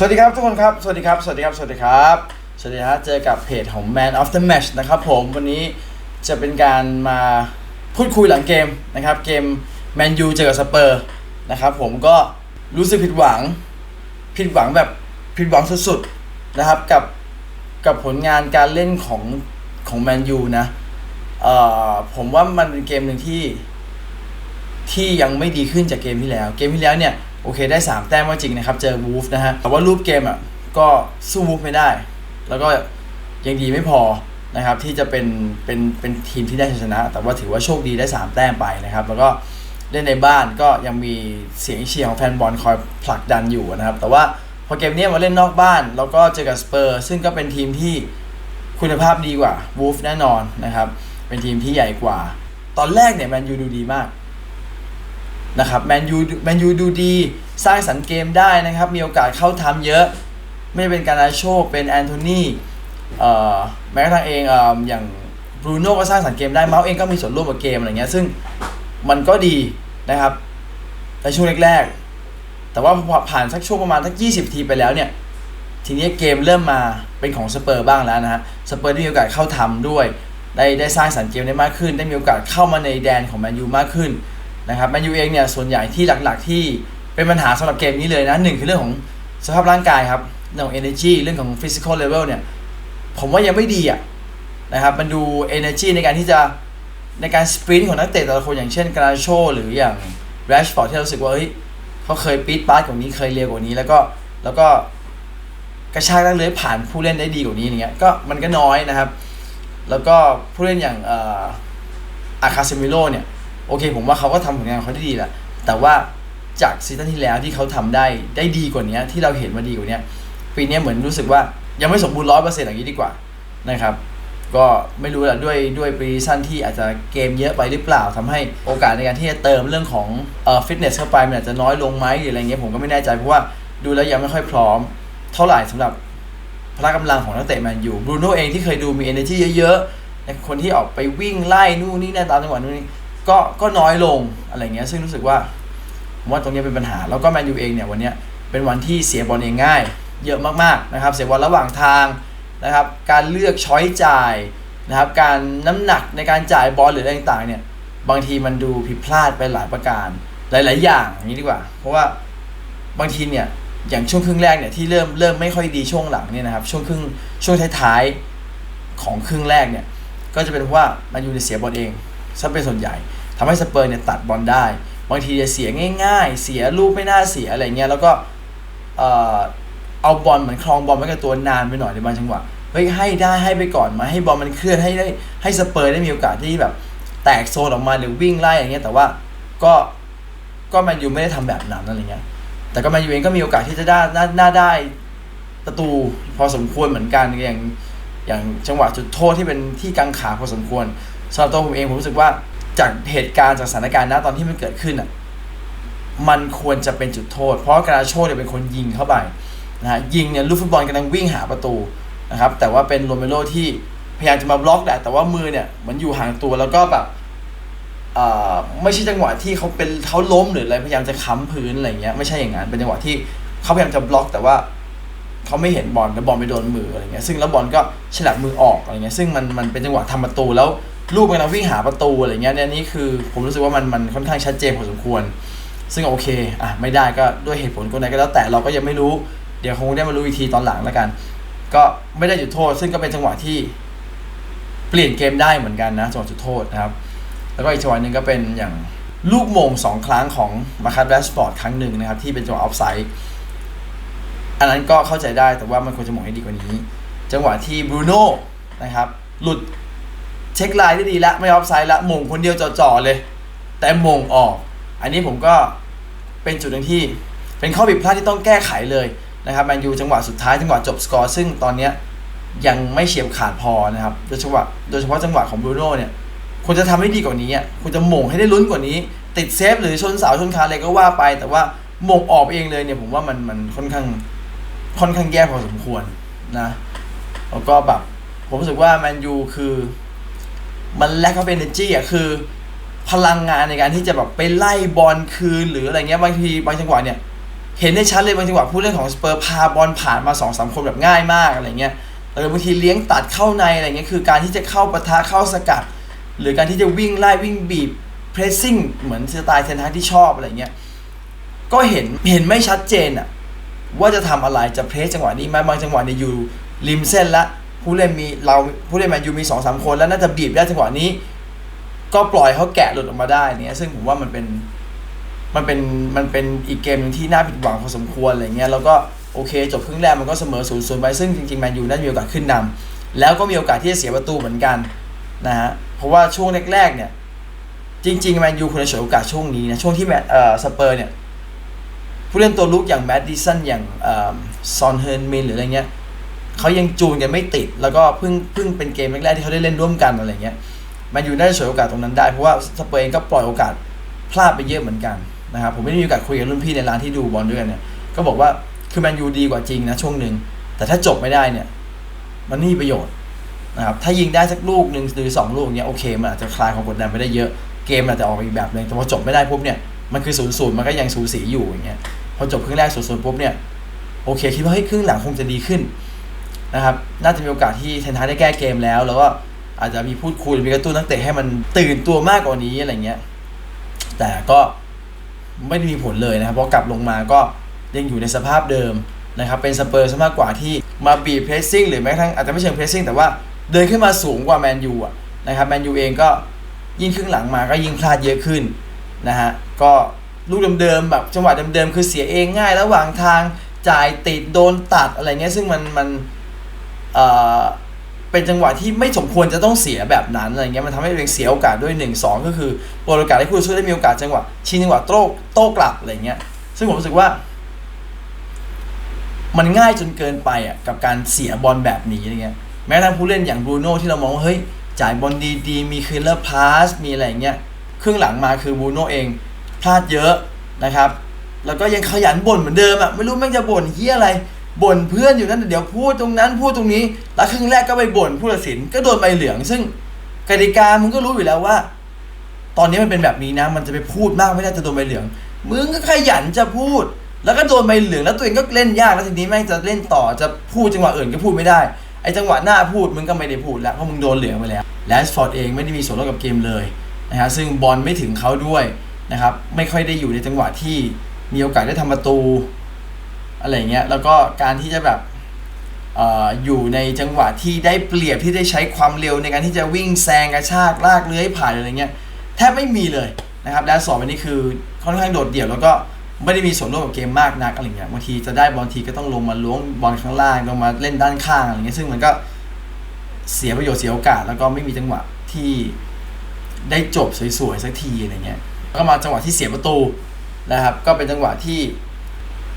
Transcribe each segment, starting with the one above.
สวัสดีครับทุกคนครับ สวัสดีครับ สวัสดีครับ สวัสดีครับ สวัสดีครับเจอกับเพจของ Man of the Match นะครับผม วันนี้จะเป็นการมาพูดคุยหลังเกมนะครับ เกมแมนยูเจอกับสเปอร์นะครับผมก็รู้สึกผิดหวัง ผิดหวังแบบผิดหวังสุดๆนะครับกับกับผลงานการเล่นของของแมนยูนะ เอ่อผมว่ามันเป็นเกมหนึ่งที่ที่ยังไม่ดีขึ้นจากเกมที่แล้ว เกมที่แล้วเนี่ย โอเคได้ 3 แต้มก็จริงนะครับ เจอวูฟนะฮะ แต่ว่ารูปเกมอะก็สู้วูฟไม่ได้ แล้วก็ยังดีไม่พอนะครับที่จะเป็นเป็นเป็นทีมที่ได้ชัยชนะ แต่ว่าถือว่าโชคดีได้ 3 แต้มไปนะครับ แล้วก็เล่นในบ้านก็ยังมีเสียงเชียร์ของแฟนบอลคอยผลักดันอยู่นะครับ แต่ว่าพอเกมนี้มาเล่นนอกบ้าน แล้วก็เจอกับสเปอร์ซึ่งก็เป็นทีมที่คุณภาพดีกว่าวูฟแน่นอนนะครับ เป็นทีมที่ใหญ่กว่า ตอนแรกเนี่ยแมนยูดูดีมาก นะครับแมนยูแมนยูดูดีสร้างสรรค์เกมได้นะครับ มีโอกาสเข้าทำเยอะ ไม่เป็นการาโชเป็นแอนโทนีแม้กระทั่งเองออย่างบรูโน่ก็สร้างสรรค์เกมได้เมาส์เองก็มีส่วนร่วมกับเกมอะไรเงี้ยซึ่งมันก็ดีนะครับในช่วงแรกๆ แต่ว่าพอผ่านสักช่วงประมาณสัก 20 ทีไปแล้วเนี่ย ทีนี้เกมเริ่มมาเป็นของสเปอร์บ้างแล้วนะฮะสเปอร์ได้มีโอกาสเข้าทำด้วย ได้ได้สร้างสรรค์เกมได้มากขึ้น ได้มีโอกาสเข้ามาในแดนของแมนยูมากขึ้น นะครับแมนยูเองเนี่ยส่วนใหญ่ที่หลักๆ ที่เป็นปัญหาสำหรับเกมนี้เลยนะหนึ่งคือเรื่องของสภาพร่างกายครับเรื่องของ energy เรื่องของ physical level เนี่ยผมว่ายังไม่ดีอะนะครับมันดู energy ในการที่จะในการสปรินต์ของนักเตะแต่ละคนอย่างเช่นกราโชหรืออย่างแรชฟอร์ดที่เรารู้สึกว่าเฮ้ยเขาเคยปีดปาร์ตกว่านี้เคยเร็วกว่านี้ แล้วก็แล้วก็กระชากนักเลื้อยผ่านผู้เล่นได้ดีกว่านี้อย่างเงี้ยก็มันก็น้อยนะครับ แล้วก็ผู้เล่นอย่างเอ่ออาคาเซมิโลเนี่ย โอเค ผมว่าเขาก็ทำผลงานเขาได้ดีแหละแต่ว่าจากซีซั่นที่แล้วที่เขาทำได้ได้ดีกว่านี้ที่เราเห็นมาดีกว่านี้ปีนี้เหมือนรู้สึกว่ายังไม่สมบูรณ์ร้อยเปอร์เซ็นต์อย่างนี้ดีกว่านะครับ ก็ไม่รู้แหละด้วยด้วยปีซั่นที่อาจจะเกมเยอะไปหรือเปล่าทำให้โอกาสในการที่จะเติมเรื่องของเอ่อฟิตเนสเข้าไปมันอาจจะน้อยลงไหมหรืออะไรเงี้ยผมก็ไม่แน่ใจเพราะว่าดูแล้วยังไม่ค่อยพร้อม เท่าไหร่สำหรับพละกำลังของนักเตะแมนยูบรูโน่เองที่เคยดูมี energy เยอะๆคนที่ออกไปวิ่งไล่นู่นนี่นั่นตามจังหวะนู่นนี่ ก็ก็น้อยลงอะไรเงี้ยซึ่งรู้สึกว่าผมว่าตรงนี้เป็นปัญหา แล้วก็แมนยูเองเนี่ยวันเนี้ยเป็นวันที่เสียบอลเองง่าย เยอะมากๆนะครับ เสียบอลระหว่างทางนะครับ การเลือกช้อยจ่ายนะครับ การน้ำหนักในการจ่ายบอลหรืออะไรต่างๆเนี่ยบางทีมันดูผิดพลาดไปหลายประการหลาย ๆ อย่างอย่างนี้ดีกว่า เพราะว่าบางทีเนี่ยอย่างช่วงครึ่งแรกเนี่ยที่เริ่มเริ่มไม่ค่อยดีช่วงหลังเนี่ยนะครับช่วงครึ่งช่วงท้ายๆของครึ่งแรกเนี่ยก็จะเป็นเพราะว่าแมนยูเนี่ยเสียบอลเองซะเป็นส่วนใหญ่ ทำให้สเปอร์เนี่ยตัดบอลได้ บางทีจะเสียง่าย ๆ เสียลูกไม่น่าเสียอะไรเงี้ยแล้วก็เอาบอลเหมือนคลองบอลไว้กับตัวนานไปหน่อยในบางจังหวะเฮ้ยให้ได้ให้ไปก่อนมาให้บอลมันเคลื่อนให้ได้ให้สเปอร์ได้มีโอกาสที่แบบ แตกโซนออกมาหรือวิ่งไล่อย่างเงี้ยแต่ว่าก็ก็แมนยูไม่ได้ทำแบบนั้นอะไรเงี้ยแต่ก็แมนยูเองก็มีโอกาสที่จะได้น่าน่าได้ประตูพอสมควรเหมือนกันอย่างอย่างจังหวะจุดโทษที่เป็นที่กังขาพอสมควรสำหรับตัวผมเองผมรู้สึกว่า จากเหตุการณ์จากสถานการณ์นะตอนที่มันเกิดขึ้นอะมันควรจะเป็นจุดโทษ เพราะกราโชเนี่ยเป็นคนยิงเข้าไปนะฮะยิงเนี่ยลูกฟุตบอลกำลังวิ่งหาประตูนะครับแต่ว่าเป็นโรเมโรที่พยายามจะมาบล็อกแหละแต่ว่ามือเนี่ยเหมือนอยู่ห่างตัวแล้วก็แบบเอ่อไม่ใช่จังหวะที่เขาเป็นเขาล้มหรืออะไรพยายามจะค้ำพื้นอะไรเงี้ยไม่ใช่อย่างนั้นเป็นจังหวะที่เขาพยายามจะบล็อก แต่ว่าเขาไม่เห็นบอลแล้วบอลไปโดนมืออะไรเงี้ยซึ่งแล้วบอลก็ฉลับมือออกอะไรเงี้ยซึ่งมันมันเป็นจังหวะทำประตูแล้ว ลูกกำลังวิ่งหาประตูอะไรเงี้ยเนี่ยนี่คือผมรู้สึกว่ามันมันค่อนข้างชัดเจนพอสมควร ซึ่งโอเคอะไม่ได้ก็ด้วยเหตุผลคนใดก็แล้วแต่เราก็ยังไม่รู้ เดี๋ยวคงได้มารู้อีกทีตอนหลังแล้วกัน ก็ไม่ได้จุดโทษ ซึ่งก็เป็นจังหวะที่เปลี่ยนเกมได้เหมือนกันนะจังหวะจุดโทษนะครับ แล้วก็อีกจังหวะหนึ่งก็เป็นอย่างลูกโมงสองครั้งของมาคัสแรชฟอร์ดครั้งหนึ่งนะครับที่เป็นจังหวะออฟไซด์อันนั้นก็เข้าใจได้แต่ว่ามันควรจะมองให้ดีกว่านี้ จังหวะที่บรูโน่นะครับหลุด เช็คไลน์ได้ดีแล้วไม่ออฟไซด์ละมงคนเดียวจ่อๆเลย แต่มงออก อันนี้ผมก็เป็นจุดหนึ่งที่ เป็นข้อผิดพลาดที่ต้องแก้ไขเลยนะครับแมนยูจังหวะสุดท้ายจังหวะจบสกอร์ซึ่งตอนเนี้ยยังไม่เฉียบขาดพอนะครับโดยเฉพาะโดยเฉพาะจังหวะของบรูโน่เนี่ยควรจะทำให้ดีกว่านี้อะควรจะหม่งให้ได้ลุ้นกว่านี้ ติดเซฟหรือชนเสาชนคานอะไรก็ว่าไป แต่ว่าหม่งออกเองเลยเนี่ยผมว่ามันมันค่อนข้างค่อนข้างแย่พอสมควรนะแล้วก็แบบผมรู้สึกว่าแมนยูคือ มันแลกเขาเป็น energy อะคือ พลังงานในการที่จะแบบไปไล่บอลคืนหรืออะไรเงี้ยบางทีบางจังหวะเนี่ย เห็นได้ชัดเลยบางจังหวะผู้เล่นของสเปอร์พาบอลผ่านมา2องสามคนแบบง่ายมากอะไรเงี้ยแล้วบางทีเลี้ยงตัดเข้าในอะไรเงี้ยคือการที่จะเข้าปะทะเข้าสกัด หรือการที่จะวิ่งไล่วิ่งบีบเพรสซิ่งเหมือนสไตล์เทนฮากที่ชอบอะไรเงี้ยก็เห็นเห็นไม่ชัดเจนอะว่าจะทำอะไรจะเพรสจังหวะนี้ไหมบางจังหวะเนี่ยอยู่ริมเส้นละ ผู้เล่นมีเราผู้เล่นแมนยูมีสองสามคนแล้วน่าจะบีบได้จังหวะนี้ ก็ปล่อยเขาแกะหลุดออกมาได้เนี่ยซึ่งผมว่ามันเป็นมันเป็นมันเป็นอีกเกมหนึงที่น่าผิดหวังพอสมควรอะไรเงี้ยแล้วก็โอเค จบครึ่งแรกมันก็เสมอศูนย์ศูนย์ไปซึ่งจริงๆแมนยูน่าจะมีโอกาสขึ้นนำแล้วก็มีโอกาสที่จะเสียประตูเหมือนกันนะฮะเพราะว่าช่วงแรกๆเนี่ยจริงๆแมนยูควรจะฉวยโอกาสช่วงนี้นะช่วงที่แมนเอ่อสเปอร์เนี่ยผู้เล่นตัวลุกอย่างแมดดิสันอย่างเอ่อซอนเฮิร์นมินหรืออะไรเงี้ย เขายังจูนกันไม่ติด แล้วก็เพิ่งเพิ่งเป็นเกมแรกๆที่เขาได้เล่นร่วมกันอะไรเงี้ยแมนยูน่าจะฉวยโอกาสตรงนั้นได้เพราะว่าสเปอร์เองก็ปล่อยโอกาสพลาดไปเยอะเหมือนกันนะครับผมไม่ได้มีโอกาสคุยกับรุ่นพี่ในร้านที่ดูบอลด้วยกันเนี่ยก็บอกว่าคือแมนยูดีกว่าจริงนะช่วงหนึ่งแต่ถ้าจบไม่ได้เนี่ย มันไม่ประโยชน์นะครับถ้ายิงได้สักลูกหนึ่งหรือสองลูกเนี้ยโอเคมันอาจจะคลายความกดดันไปได้เยอะเกมอาจจะออกอีกแบบหนึงแต่พอจบไม่ได้ปุ๊บเนี่ยมันคือศูนย์ศูนย์มันก็ยังสูสีอยู่อย่างเงี้ยพอจบครึ่งแรกศูนย์ศูนย์ปุ๊บเนี่ยโอเคคิดว่าเฮ้ยครึ่งหลังคงจะดีขึ้น นะครับ น่าจะมีโอกาสที่เทนฮากได้แก้เกมแล้ว แล้วก็อาจจะมีพูดคุยมีกระตุ้นนักเตะให้มันตื่นตัวมากกว่านี้อะไรเงี้ย แต่ก็ไม่ได้มีผลเลยนะครับเพราะกลับลงมาก็ยังอยู่ในสภาพเดิมนะครับเป็นสเปอร์ซะมากกว่าที่มาบีเพรสซิ่งหรือแม้กระทั่งอาจจะไม่เชิงเพรสซิ่งแต่ว่าเดินขึ้นมาสูงกว่าแมนยูอะนะครับแมนยูเองก็ยิ่งครึ่งหลังมาก็ยิ่งพลาดเยอะขึ้นนะฮะก็ลูกเดิมๆแบบจังหวะเดิมๆคือเสียเองง่ายระหว่างทางจ่ายติดโดนตัดอะไรเงี้ยซึ่งมันมัน เป็นจังหวะที่ไม่สมควรจะต้องเสียแบบนั้นอะไรเงี้ยมันทำให้ตัวเองเสียโอกาสด้วย 1 2 ก็คือเปิดโอกาสให้คู่ต่อสู้ได้มีโอกาสจังหวะชิงจังหวะโต้โต้กลับอะไรเงี้ยซึ่งผมรู้สึกว่า มันง่ายจนเกินไปอะกับการเสียบอลแบบนี้อะไรเงี้ยแม้ทั้งผู้เล่นอย่างบรูโน่ที่เรามองว่าเฮ้ยจ่ายบอลดีๆ มีคืนเลอร์พาสมีอะไรเงี้ยครึ่งหลังมาคือบรูโน่เองพลาดเยอะนะครับ แล้วก็ยังขยันบ่นเหมือนเดิมอะไม่รู้แม่งจะบ่นเฮียอะไร บ่นเพื่อนอยู่นั่นเดี๋ยวพูดตรงนั้นพูดตรงนี้ แล้วครึ่งแรกก็ไปบ่นผู้ตัดสินก็โดนใบเหลือง ซึ่งกติกามึงก็รู้อยู่แล้วว่า ตอนนี้มันเป็นแบบนี้นะ มันจะไปพูดมากไม่ได้จะโดนใบเหลือง มึงก็ขยันจะพูด แล้วก็โดนใบเหลืองแล้วตัวเองก็เล่นยากแล้วทีนี้แม่งจะเล่นต่อจะพูดจังหวะอื่นก็พูดไม่ได้ไอ้จังหวะหน้าพูดมึงก็ไม่ได้พูดแล้วเพราะมึงโดนเหลืองไปแล้วแลสฟอร์ดเองไม่ได้มีส่วนร่วมกับเกมเลยนะฮะซึ่งบอลไม่ถึงเขาด้วยนะครับไม่ค่อยได้อยู่ในจังหวะที่มีโอกาสได้ทำประตู อะไรเงี้ยแล้วก็การที่จะแบบอออยู่ในจังหวะที่ได้เปรียบที่ได้ใช้ความเร็วในการที่จะวิ่งแซงกระชากลากเลื้อยผ่านอะไรเงี้ยแทบไม่มีเลยนะครับและสองวันนี้คือค่อนข้างโดดเดี่ยวแล้วก็ไม่ได้มีส่วนร่วมกับเกมมากนักอะไรเงี้ยบางทีจะได้บอลทีก็ต้องลงมาล้วงบอลข้างล่างลงมาเล่นด้านข้างอะไรเงี้ยซึ่งมันก็เสียประโยชน์เสียโอกาส แล้วก็ไม่มีจังหวะที่ได้จบสวยๆสักทีอะไรเงี้ยก็มาจังหวะที่เสียประตูนะครับ ก็เป็นจังหวะที่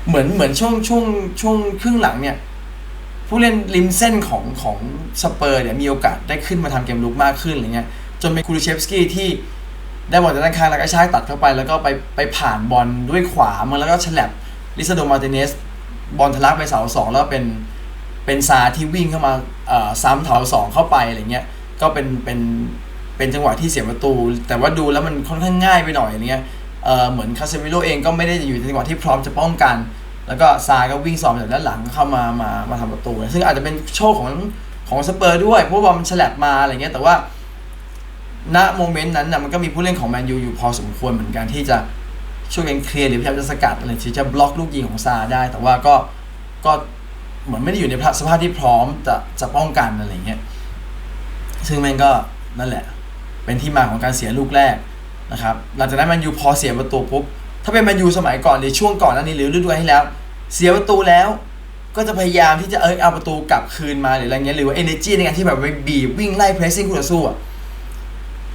เหมือนเหมือนช่วงช่วงช่วงครึ่งหลังเนี่ย ผู้เล่นริมเส้นของของสเปอร์เนี่ยมีโอกาสได้ขึ้นมาทำเกมลุกมากขึ้นอะไรเงี้ยจนเป็นคูลิเชฟสกี้ที่ได้บอลจากด้านข้างแล้วก็ชากตัดเข้าไป แล้วก็ไปไปผ่านบอลด้วยขวามาแล้วก็ฉลับลิซาโดมาร์ติเนสบอลทะลักไปเสาสองแล้วเป็นเป็นซาที่วิ่งเข้ามาซ้ำเสาสองเข้าไปอะไรเงี้ยก็เป็นเป็นเป็นจังหวะที่เสียประตู แต่ว่าดูแล้วมันค่อนข้างง่ายไปหน่อยอะไรเงี้ย เเหมือนคาเซมิโลเองก็ไม่ได้อยู่ในจังหวะที่พร้อมจะป้องกัน แล้วก็ซาก็วิ่งสอบจากด้านหลังเข้ามามามาทำประตู ซึ่งอาจจะเป็นโชคของของสเปอร์ด้วยเพราะว่ามันฉลับมาอะไรเงี้ยแต่ว่าณโมเมนต์นั้นนะมันก็มีผู้เล่นของแมนยูอยู่พอสมควรเหมือนกันที่จะช่วยกันเคลียร์หรือพยายามจะสกัดอะไรที่จะบล็อกลูกยิงของซาได้ แต่ว่าก็ก็เหมือนไม่ได้อยู่ในสภาพที่พร้อมจะจะป้องกันอะไรเงี้ยซึ่งแม่งก็นั่นแหละ เป็นที่มาของการเสียลูกแรก นะครับหลังจากนั้นแมนยูพอเสียประตูปุ๊บถ้าเป็นแมนยูสมัยก่อนหรือช่วงก่อนนั้นนี้หรือฤดูกาลที่แล้ว เสียประตูแล้วก็จะพยายามที่จะเออเอาประตูกลับคืนมาหรืออะไรเงี้ยหรือว่า energy ในการที่แบบไปบีบวิ่งไล่ pressing คู่ต่อสู้อะ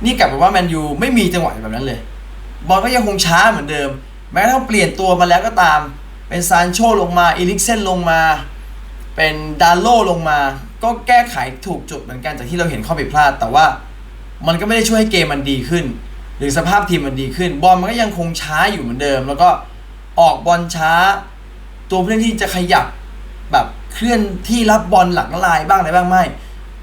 นี่กลับมาว่าแมนยูไม่มีจังหวะแบบนั้นเลย บอลก็ยังคงช้าเหมือนเดิม แม้กระทั่งเปลี่ยนตัวมาแล้วก็ตาม เป็นซานโชลงมาอีลิกเซนลงมา เป็นดาโลลงมา ก็แก้ไขถูกจุดเหมือนกันจากที่เราเห็นข้อผิดพลาด แต่ว่ามันก็ไม่ได้ช่วยให้เกมมันดีขึ้น หรือสภาพทีมมันดีขึ้น บอลมันก็ยังคงช้าอยู่เหมือนเดิม แล้วก็ออกบอลช้า ตัวผู้เล่นที่จะขยับแบบเคลื่อนที่รับบอลหลังลายบ้างอะไรบ้างไม่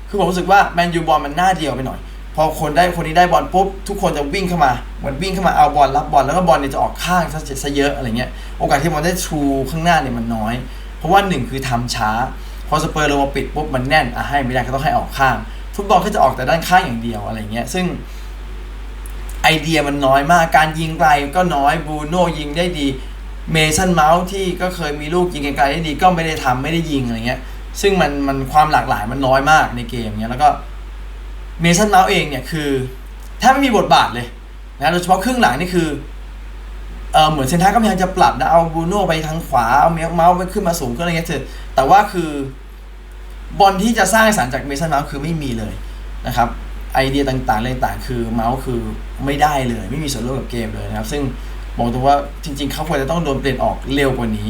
คือผมรู้สึกว่าแมนยูบอลมันหน้าเดียวไปหน่อย พอคนได้คนนี้ได้บอลปุ๊บทุกคนจะวิ่งเข้ามาเหมือนวิ่งเข้ามาเอาบอลรับบอลแล้วก็บอลเนี่ยจะออกข้างซะซะเยอะอะไรเงี้ยโอกาสที่บอลได้ทรูข้างหน้าเนี่ยมันน้อย เพราะว่าหนึ่งคือทำช้า พอสเปอร์ลงมาปิดปุ๊บมันแน่นอะให้ไม่ได้ก็ต้องให้ออกข้าง ฟุตบอลก็จะออกแต่ด้านข้างอย่างเดียวอะไรเงี้ยซึ่ง ไอเดียมันน้อยมาก การยิงไกลก็น้อยบูโน่ยิงได้ดี เมสันเมาส์ที่ก็เคยมีลูกยิงไกลได้ดีก็ไม่ได้ทำไม่ได้ยิงอะไรเงี้ย ซึ่งมันมันความหลากหลายมันน้อยมากในเกมเนี้ยแล้วก็เมสันเมาส์เองเนี่ยคือแทบไม่มีบทบาทเลยนะโดยเฉพาะครึ่งหลังนี่คือเออเหมือนเซนทรัลก็พยายามจะปรับนะเอาบูโน่ไปทางขวาเอาเมาส์ไปขึ้นมาสูงขึ้นอะไรเงี้ยเถอะแต่ว่าคือบอลที่จะสร้างสรรค์จากเมสันเมาส์คือไม่มีเลยนะครับ ไอเดียต่างๆอะไรต่างๆ คือเมาส์คือไม่ได้เลย ไม่มีส่วนร่วมกับเกมเลยนะครับ ซึ่งบอกตรงว่าจริง ๆ เขาควรจะต้องโดนเปลี่ยนออกเร็วกว่านี้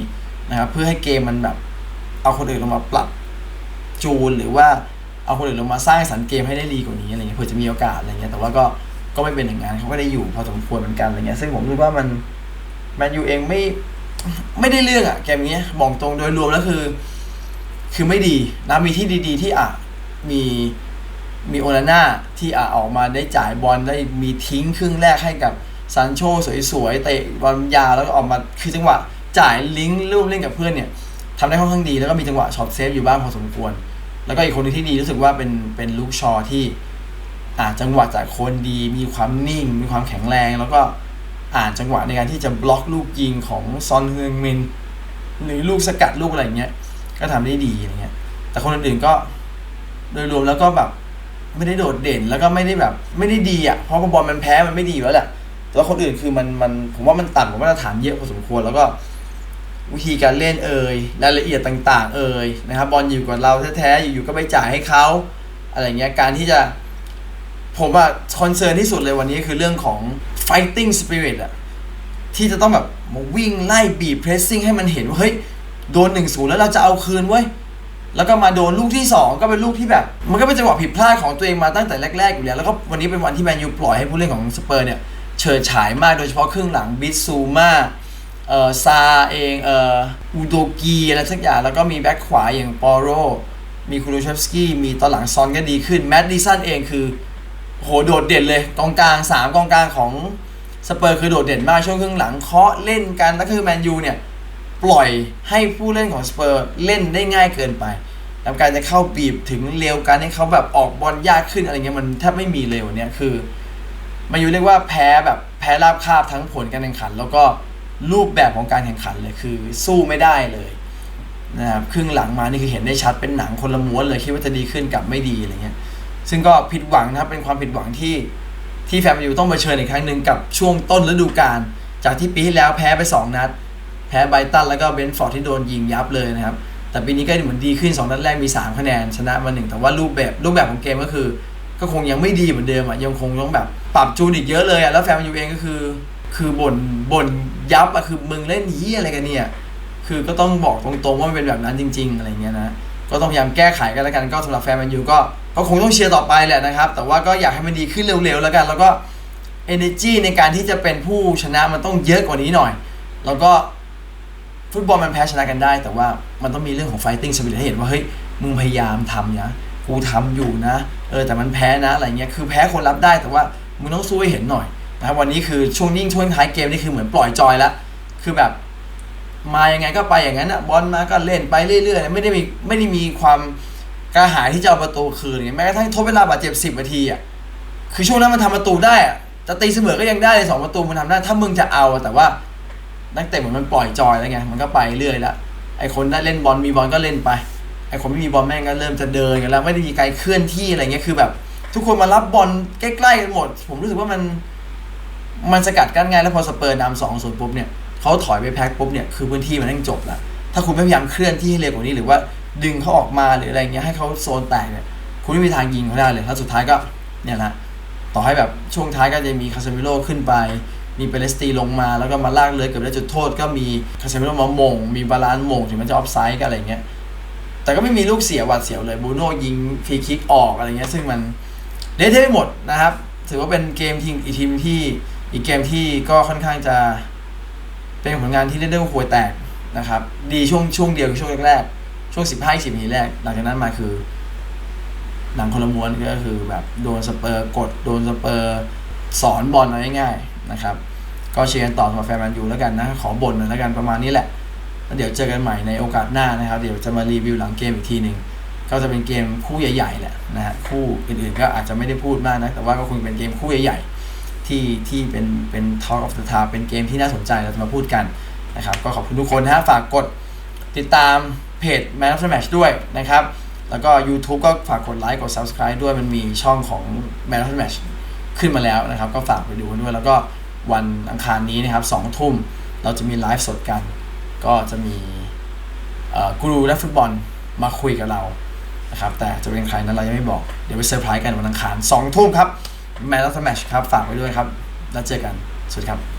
นะครับเพื่อให้เกมมันแบบเอาคนอื่นลงมาปรับจูนหรือว่าเอาคนอื่นลงมาสร้างสรรค์เกมให้ได้ดีกว่านี้อะไรเงี้ยเผื่อจะมีโอกาสอะไรเงี้ยแต่ว่าก็ก็ไม่เป็นอย่างนั้นเขาก็ได้อยู่พอสมควรเหมือนกันอะไรเงี้ยซึ่งผมรู้ว่ามันแมนยูเองไม่ไม่ได้เรื่องอะเกมนี้บอกตรงโดยรวมแล้วคือ คือไม่ดีนะมีที่ดี ๆ ที่อะมี มีโอนาน่าที่อะออกมาได้จ่ายบอลได้มีทิ้งครึ่งแรกให้กับซันโชสวยๆเตะบอลยาวแล้วก็ออกมาคือจังหวะจ่ายลิงก์รูปเล่นกับเพื่อนเนี่ยทำได้ค่อนข้างดีแล้วก็มีจังหวะช็อตเซฟอยู่บ้างพอสมควร แล้วก็อีกคนหนึงที่ดีรู้สึกว่าเป็นเป็นลูกชอที่อ่าจังหวะจากคนดีมีความนิ่ง มีความแข็งแรง แล้วก็อ่านจังหวะในการที่จะบล็อกลูกยิงของซอนเฮืองมินหรือลูกสกัดลูกอะไรเงี้ยก็ทำได้ดีอะไรเงี้ยแต่คนอื่นๆก็โดยรวมแล้วก็แบบ ไม่ได้โดดเด่นแล้วก็ไม่ได้แบบ ไม่ได้ดีอะเพราะบอลมันแพ้มันไม่ดีแล้วแหละแต่ว่าคนอื่นคือมันมันผมว่ามันต่ำกว่ามาตรฐานเยอะพอสมควรแล้วก็ วิธีการเล่นเอ่ยรายละเอียดต่าง ๆ เอ่ยนะครับบอลอยู่กับเราแท้ๆอยู่ๆก็ไปจ่ายให้เขาอะไรเงี้ยการที่จะผมอะคอนเซิร์นที่สุดเลยวันนี้คือเรื่องของ fighting spirit อะที่จะต้องแบบมาวิ่งไล่บีบ pressing ให้มันเห็นว่าเฮ้ยโดนหนึ่งศูนย์แล้วเราจะเอาคืนเว้ย แล้วก็มาโดนลูกที่ 2 ก็เป็นลูกที่แบบ มันก็เป็นจังหวะผิดพลาดของตัวเองมาตั้งแต่แรก ๆ อยู่แล้ว แล้วก็วันนี้เป็นวันที่แมนยูปล่อยให้ผู้เล่นของสเปอร์เนี่ยเฉิดฉายมากโดยเฉพาะครึ่งหลังบิสซูมาเอ่อซาเองเอ่ออูโดกีอะไรสักอย่างแล้วก็มีแบ็คขวาอย่างปอโรมีคูรูเชฟสกี้มีตอนหลังซอนก็ดีขึ้นแมดดิสันเองคือโหโดดเด่นเลยกองกลาง3กองกลางของสเปอร์คือโดดเด่นมากช่วงครึ่งหลังเคาะเล่นกันแล้วคือแมนยูเนี่ย ปล่อยให้ผู้เล่นของสเปอร์เล่นได้ง่ายเกินไปแล้วการจะเข้าบีบถึงเร็วการให้เขาแบบออกบอลยากขึ้นอะไรเงี้ยมันแทบไม่มีเลยวันเนี้ยคือมาอยู่เรียกว่าแพ้แบบแพ้ราบคาบทั้งผลการแข่งขัน แล้วก็รูปแบบของการแข่งขันเลยคือสู้ไม่ได้เลยนะครับครึ่งหลังมานี่คือเห็นได้ชัดเป็นหนังคนละม้วนเลยคิดว่าจะดีขึ้นกับไม่ดีอะไรเงี้ยซึ่งก็ผิดหวังนะครับเป็นความผิดหวังที่ที่แฟนแมนยูต้องมาเชิญอีกครั้งหนึ่งกับช่วงต้นฤดูกาลจากที่ปีที่แล้วแพ้ไปสองนัด พ้ไบตันแล้วก็เบนฟอร์ดที่โดนยิงยับเลยนะครับ แต่ปีนี้ก็เหมือนดีขึ้น 2 นัดแรกมี 3 คะแนน ชนะมาหนึ่งแต่ว่ารูปแบบรูปแบบของเกมก็คือ ก็คงยังไม่ดีเหมือนเดิมอะยังคงต้องแบบปรับจูนอีกเยอะเลยอะแล้วแฟนแมนยูเองก็คือ คือบ่นบ่นยับอะคือมึงเล่นเฮียอะไรกันเนี่ยคือก็ต้องบอกตรงๆว่ามันเป็นแบบนั้นจริง ๆ อะไรเงี้ยนะก็ต้องพยายามแก้ไขกันแล้วกันก็สำหรับแฟนแมนยูก็ก็คงต้องเชียร์ต่อไปแหละนะครับ แต่ว่าก็อยากให้มันดีขึ้นเร็วๆแล้วกัน แล้วก็ energy ในการที่จะเป็นผู้ชนะมันต้องเยอะกว่านี้หน่อย แล้วก็ ฟุตบอลมันแพ้ชนะกันได้ แต่ว่ามันต้องมีเรื่องของ fighting spirit ให้เห็นว่าเฮ้ยมึงพยายามทำนะกูทำอยู่นะเออแต่มันแพ้นะอะไรเงี้ยคือแพ้คนรับได้แต่ว่ามึงต้องสู้ให้เห็นหน่อยนะครับวันนี้คือช่วงยิ่งช่วงท้ายเกมนี่คือเหมือนปล่อยจอยล้วคือแบบมายังไงก็ไปอย่างนั้นอะบอลมาก็เล่นไปเรื่อยๆไม่ได้มีไม่ได้มีความกระหายที่จะเอาประตูคืนอย่างเงี้ยแม้กระทั่งทดเวลาบาดเจ็บสิบนาทีอะคือช่วงนั้นมันทำประตูได้อะจะตีเสมอก็ยังได้เลยสองประตูมันทำได้ถ้ามึงจะเอาแต่ว่า นักเตะเหมือนมันปล่อยจอยแล้วไงมันก็ไปเรื่อยละไอคนได้เล่นบอลมีบอลก็เล่นไปไอคนไม่มีบอลแม่งก็เริ่มจะเดินกันแล้ว ไม่ได้มีการเคลื่อนที่อะไรเงี้ยคือแบบ ทุกคนมารับบอลใกล้ๆกันหมด ผมรู้สึกว่ามัน มันสกัดกั้นง่ายแล้วพอสเปอร์นำสองศูนย์ปุ๊บเนี่ยเขาถอยไปแพ็คปุ๊บเนี่ยคือพื้นที่มันต้องจบละถ้าคุณไม่พยายามเคลื่อนที่ให้เร็วกว่านี้หรือว่าดึงเขาออกมาหรืออะไรเงี้ยให้เขาโซนแตกเนี่ยคุณไม่มีทางยิงเขาได้เลยแล้วสุดท้ายก็เนี่ยนะต่อให้แบบช่วงท้ายก็จะมีคาเซมิโร่ขึ้นไป มีเปเลสตีลงมาแล้วก็มาลากเลยเกือบได้จุดโทษ ก็มีคาเซมิโร่มามง มีบาลานซ์มงถึงมันจะออฟไซด์กันอะไรเงี้ยแต่ก็ไม่มีลูกเสียหวัดเสียวเลยบูโน่ยิงฟรีคิกออกอะไรเงี้ยซึ่งมันเละเทะไปหมดนะครับ ถือว่าเป็นเกมทีมอีกทีมที่อีกเกมที่ก็ค่อนข้างจะเป็นผลงานที่เรียกได้ว่าห่วยแตกนะครับ ดีช่วงช่วงเดียวคือช่วงแรกๆช่วง 15 10นาทีแรก หลังจากนั้นมาคือ หนังคนละม้วนก็คือแบบโดนสเปอร์กดโดนสเปอร์สอนบอลเอาง่ายๆ นะครับ ก็เชียร์กันต่อสำหรับแฟนแมนยูแล้วกันนะ ขอบ่นหน่อยแล้วกันประมาณนี้แหละแล้วเดี๋ยวเจอกันใหม่ในโอกาสหน้านะครับ เดี๋ยวจะมารีวิวหลังเกมอีกทีหนึ่งก็จะเป็นเกมคู่ใหญ่ๆแหละนะฮะคู่อื่นๆก็อาจจะไม่ได้พูดมากนะ แต่ว่าก็คงเป็นเกมคู่ใหญ่ๆที่ที่เป็นเป็น Talk of the Town เป็นเกมที่น่าสนใจเราจะมาพูดกันนะครับก็ขอบคุณทุกคนนะฮะฝากกดติดตามเพจ Man of the Match ด้วยนะครับ แล้วก็ YouTube ก็ฝากกดไลค์กด Subscribe ด้วยมันมีช่องของ Man of the Match ขึ้นมาแล้วนะครับ ก็ฝากไปดูกันด้วย แล้วก็วันอังคารนี้นะครับสองทุ่มเราจะมีไลฟ์สดกัน ก็จะมีกูรูและฟุตบอลมาคุยกับเรานะครับ แต่จะเป็นใครนั้นเรายังไม่บอก เดี๋ยวไปเซอร์ไพรส์กันวันอังคารสองทุ่มครับ Man of the Match ครับ ฝากไว้ด้วยครับ แล้วเจอกัน สวัสดีครับ